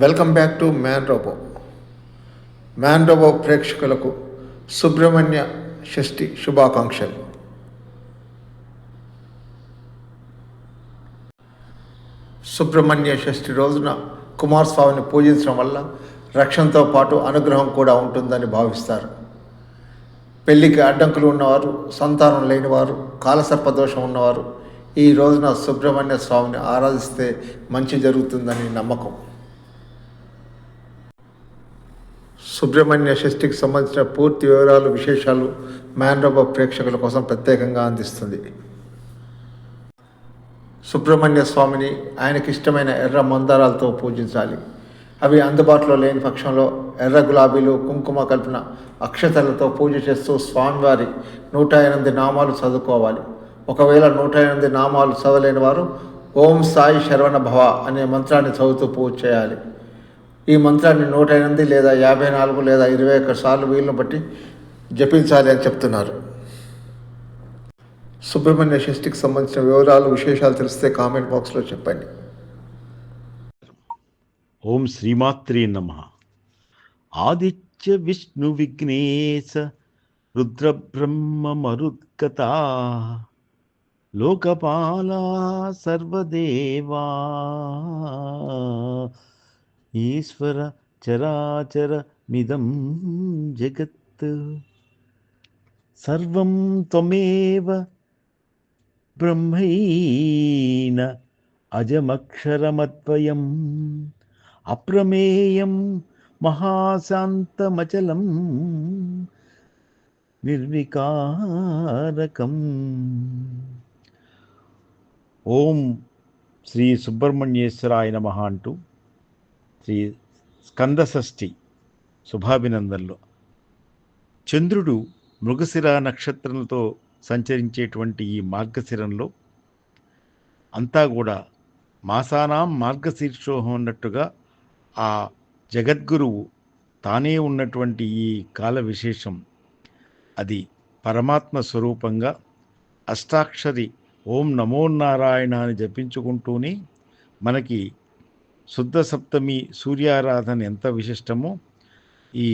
Welcome back to man robo man robo ప్రేక్షకులకు సుబ్రహ్మణ్య షష్ఠి శుభాకాంక్షలు. సుబ్రహ్మణ్య షష్ఠి రోజున కుమారస్వామిని పూజించడం వల్ల రక్షణతో పాటు అనుగ్రహం కూడా ఉంటుందని భావిస్తారు. పెళ్ళికి అడ్డంకులు ఉన్నవారు సంతానం లేనివారు కాలసర్ప దోషం ఉన్నవారు ఈ రోజున సుబ్రహ్మణ్య స్వామిని ఆరాధిస్తే మంచి జరుగుతుందని నమ్మకం. సుబ్రహ్మణ్య షష్ఠికి సంబంధించిన పూర్తి వివరాలు విశేషాలు మ్యాన్రోబో ప్రేక్షకుల కోసం ప్రత్యేకంగా అందిస్తుంది. సుబ్రహ్మణ్య స్వామిని ఆయనకి ఇష్టమైన ఎర్ర మందారాలతో పూజించాలి. అవి అందుబాటులో లేని పక్షంలో ఎర్ర గులాబీలు కుంకుమ కలిపిన అక్షతలతో పూజ చేస్తూ స్వామివారి నూట ఎనిమిది నామాలు చదువుకోవాలి. ఒకవేళ నూట ఎనిమిది నామాలు చదవలేని వారు ఓం సాయి శరవణ భవ అనే మంత్రాన్ని చదువుతూ పూజ చేయాలి. ఈ మంత్రాన్ని నూట ఎనిమిది లేదా యాభై నాలుగు లేదా ఇరవై ఒక్క సార్లు వీలును బట్టి జపించాలి అని చెప్తున్నారు. సుబ్రహ్మణ్య షష్ఠికి సంబంధించిన వివరాలు విశేషాలు తెలిస్తే కామెంట్ బాక్స్లో చెప్పండి. ఓం శ్రీమాత్రే నమ. ఆదిత్య విష్ణు విఘ్నేశ రుద్రబ్రహ్మ మరుద్గత లోకపాలా సర్వదేవా ఈశ్వర చరాచరమిదం జగత్. సర్వం త్వమేవ బ్రహ్మైన అజమక్షరమద్వయం అప్రమేయం మహాశాంతమచలం నిర్వికారకం. ఓం శ్రీ సుబ్రహ్మణ్యేశ్వరాయ నమ అంటూ శ్రీ స్కందషష్ఠి శుభాభినందనలు. చంద్రుడు మృగశిర నక్షత్రంతో సంచరించేటువంటి ఈ మార్గశిరంలో అంతా కూడా మాసానాం మార్గశీర్షోహం అన్నట్టుగా ఆ జగద్గురువు తానే ఉన్నటువంటి ఈ కాల విశేషం అది పరమాత్మ స్వరూపంగా అష్టాక్షరి ఓం నమో నారాయణ అని జపించుకుంటూనే మనకి శుద్ధ సప్తమి సూర్యారాధన ఎంత విశిష్టమో ఈ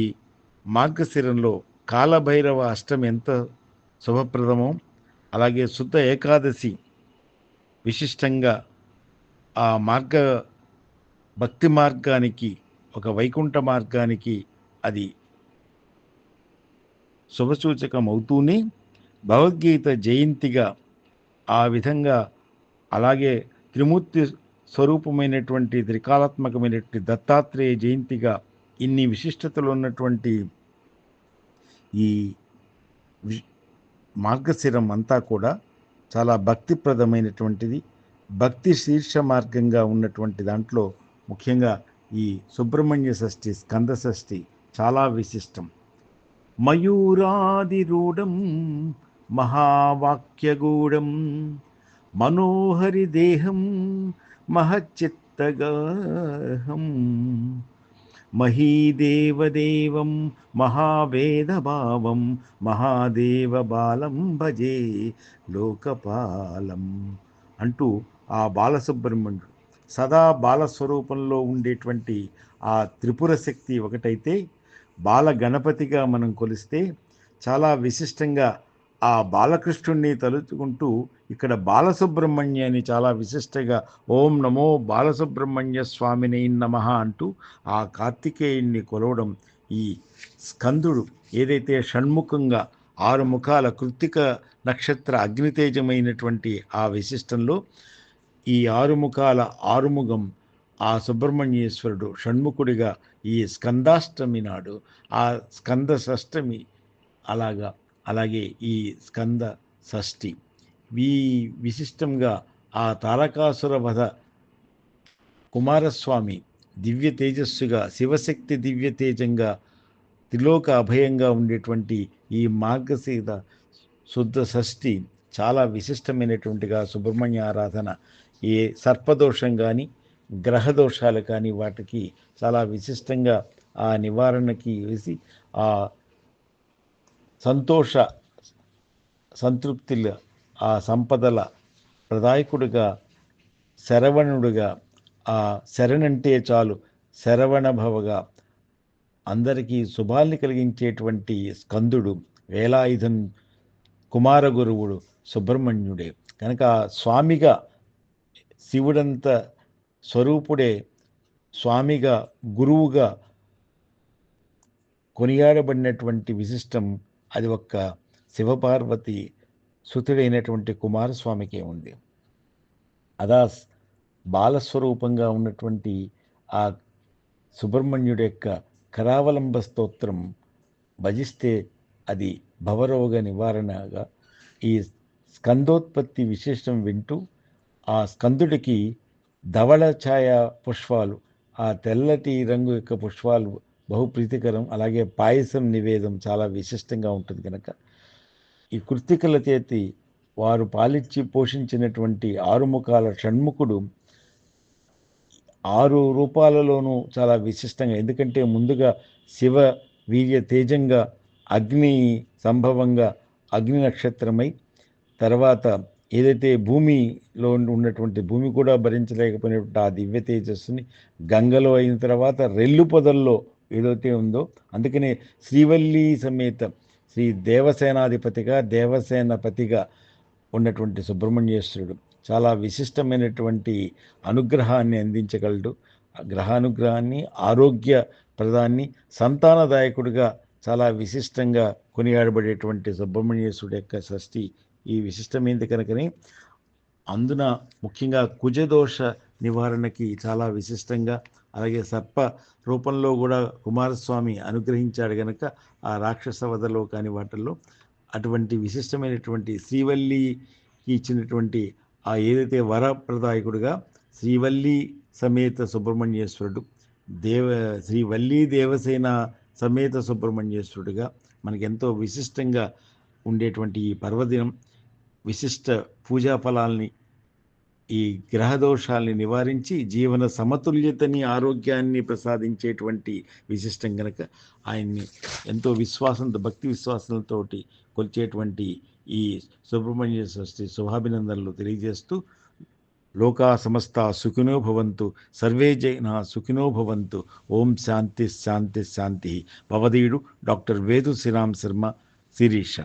మార్గశిరంలో కాలభైరవ అష్టమి ఎంత శుభప్రదమో అలాగే శుద్ధ ఏకాదశి విశిష్టంగా ఆ మార్గ భక్తి మార్గానికి ఒక వైకుంఠ మార్గానికి అది శుభసూచకం అవుతూనే భగవద్గీత జయంతిగా ఆ విధంగా అలాగే త్రిమూర్తి స్వరూపమైనటువంటి త్రికాలాత్మకమైనటువంటి దత్తాత్రేయ జయంతిగా ఇన్ని విశిష్టతలు ఉన్నటువంటి ఈ మార్గశిరం అంతా కూడా చాలా భక్తిప్రదమైనటువంటిది. భక్తి శీర్ష మార్గంగా ఉన్నటువంటి దాంట్లో ముఖ్యంగా ఈ సుబ్రహ్మణ్య షష్ఠి స్కంద షష్ఠి చాలా విశిష్టం. మయూరాదిరూఢం మహావాక్యగూఢం మనోహరి దేహం మహచ్చిత్తగాహం మహీదేవదేవం మహావేదభావం మహాదేవబాలం భజే లోకపాలం అంటూ ఆ బాలసుబ్రహ్మణ్యుడు సదా బాలస్వరూపంలో ఉండేటువంటి ఆ త్రిపుర శక్తి ఒకటైతే బాల గణపతిగా మనం కొలిస్తే చాలా విశిష్టంగా ఆ బాలకృష్ణుణ్ణి తలుచుకుంటూ ఇక్కడ బాలసుబ్రహ్మణ్య అని చాలా విశిష్టగా ఓం నమో బాలసుబ్రహ్మణ్య స్వామిని నమ అంటూ ఆ కార్తికేయుణ్ణి కొలవడం ఈ స్కందుడు ఏదైతే షణ్ముఖంగా ఆరు ముఖాల కృత్తిక నక్షత్ర అగ్నితేజమైనటువంటి ఆ విశిష్టంలో ఈ ఆరు ముఖాల ఆరుముఖం ఆ సుబ్రహ్మణ్యేశ్వరుడు షణ్ముఖుడిగా ఈ స్కందాష్టమి నాడు ఆ స్కంద షష్టమి అలాగా అలాగే ఈ స్కంద షష్ఠి వీ విశిష్టంగా ఆ తారకాసుర వధ కుమారస్వామి దివ్య తేజస్సుగా శివశక్తి దివ్య తేజంగా త్రిలోక అభయంగా ఉండేటువంటి ఈ మార్గశీర శుద్ధ షష్ఠి చాలా విశిష్టమైనటువంటిగా సుబ్రహ్మణ్య ఆరాధన ఏ సర్పదోషం కానీ గ్రహదోషాలు కానీ వాటికి చాలా విశిష్టంగా ఆ నివారణకి వేసి ఆ సంతోష సంతృప్తిల ఆ సంపదల ప్రదాయకుడిగా శరవణుడిగా ఆ శరణంటే చాలు శరవణభవగా అందరికీ శుభాల్ని కలిగించేటువంటి స్కందుడు వేలాయుధం కుమారగురువుడు సుబ్రహ్మణ్యుడే. కనుక స్వామిగా శివుడంత స్వరూపుడే స్వామిగా గురువుగా కొనియాడబడినటువంటి విశిష్టం అది ఒక్క శివపార్వతి సుతుడైనటువంటి కుమారస్వామికే ఉంది. అదా బాలస్వరూపంగా ఉన్నటువంటి ఆ సుబ్రహ్మణ్యుడి యొక్క కరావలంబ స్తోత్రం భజిస్తే అది భవరోగ నివారణగా ఈ స్కందోత్పత్తి విశేషం వింటూ ఆ స్కందుడికి ధవళ ఛాయ పుష్పాలు ఆ తెల్లటి రంగు యొక్క పుష్పాలు బహు ప్రీతికరం అలాగే పాయసం నివేదం చాలా విశిష్టంగా ఉంటుంది కనుక ఈ కృత్తికల చేతి వారు పాలిచ్చి పోషించినటువంటి ఆరుముఖాల షణ్ముఖుడు ఆరు రూపాలలోనూ చాలా విశిష్టంగా ఎందుకంటే ముందుగా శివ వీర్య తేజంగా అగ్ని సంభవంగా అగ్ని నక్షత్రమై తర్వాత ఏదైతే భూమిలో ఉన్నటువంటి భూమి కూడా భరించలేకపోయినటువంటి ఆ దివ్య తేజస్సుని గంగలో అయిన తర్వాత రెల్లు పొదల్లో ఏదైతే ఉందో అందుకనే శ్రీవల్లి సమేత శ్రీ దేవసేనాధిపతిగా దేవసేనపతిగా ఉన్నటువంటి సుబ్రహ్మణ్యేశ్వరుడు చాలా విశిష్టమైనటువంటి అనుగ్రహాన్ని అందించగలడు. గ్రహానుగ్రహాన్ని ఆరోగ్య ప్రదాన్ని సంతానదాయకుడిగా చాలా విశిష్టంగా కొనియాడబడేటువంటి సుబ్రహ్మణ్యేశ్వరుడు యొక్క షష్ఠి ఈ విశిష్టమైనది కనుకని. అందున ముఖ్యంగా కుజదోష నివారణకి చాలా విశిష్టంగా అలాగే సర్ప రూపంలో కూడా కుమారస్వామి అనుగ్రహించాడు గనక ఆ రాక్షస వధలో కాని వాటిల్లో అటువంటి విశిష్టమైనటువంటి శ్రీవల్లికి ఇచ్చినటువంటి ఆ ఏదైతే వరప్రదాయకుడుగా శ్రీవల్లి సమేత సుబ్రహ్మణ్యేశ్వరుడు దేవ శ్రీవల్లి దేవసేన సమేత సుబ్రహ్మణ్యేశ్వరుడుగా మనకి ఎంతో విశిష్టంగా ఉండేటువంటి ఈ పర్వదినం విశిష్ట పూజా ఫలాల్ని ఈ గ్రహదోషాల్ని నివారించి జీవన సమతుల్యతని ఆరోగ్యాన్ని ప్రసాదించేటువంటి విశిష్టం గనక ఆయన్ని ఎంతో విశ్వాసంతో భక్తి విశ్వాసంతోటి కొలిచేటువంటి ఈ సుబ్రహ్మణ్య షష్ఠి శుభాభినందనలు తెలియజేస్తూ లోకా సమస్త సుఖినో భవంతు సర్వే జైన సుఖినో భవంతు ఓం శాంతి శాంతి శాంతి. భవదీయుడు డాక్టర్ వేదు శ్రీరామ్ శర్మ శిరీష.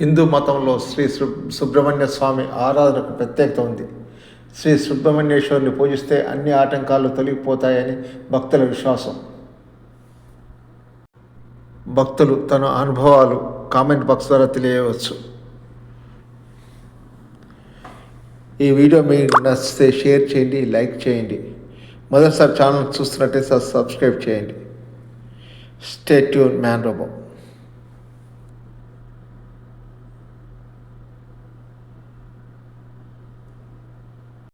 హిందూ మతంలో శ్రీ సు సుబ్రహ్మణ్య స్వామి ఆరాధనకు ప్రత్యేకత ఉంది. శ్రీ సుబ్రహ్మణ్యేశ్వరుని పూజిస్తే అన్ని ఆటంకాలు తొలగిపోతాయని భక్తుల విశ్వాసం. భక్తులు తన అనుభవాలు కామెంట్ బాక్స్ ద్వారా తెలియవచ్చు. ఈ వీడియో మీకు నచ్చితే షేర్ చేయండి లైక్ చేయండి. మొదటిసారి ఛానల్ చూస్తున్నట్టే సబ్స్క్రైబ్ చేయండి. Stay tune man robo.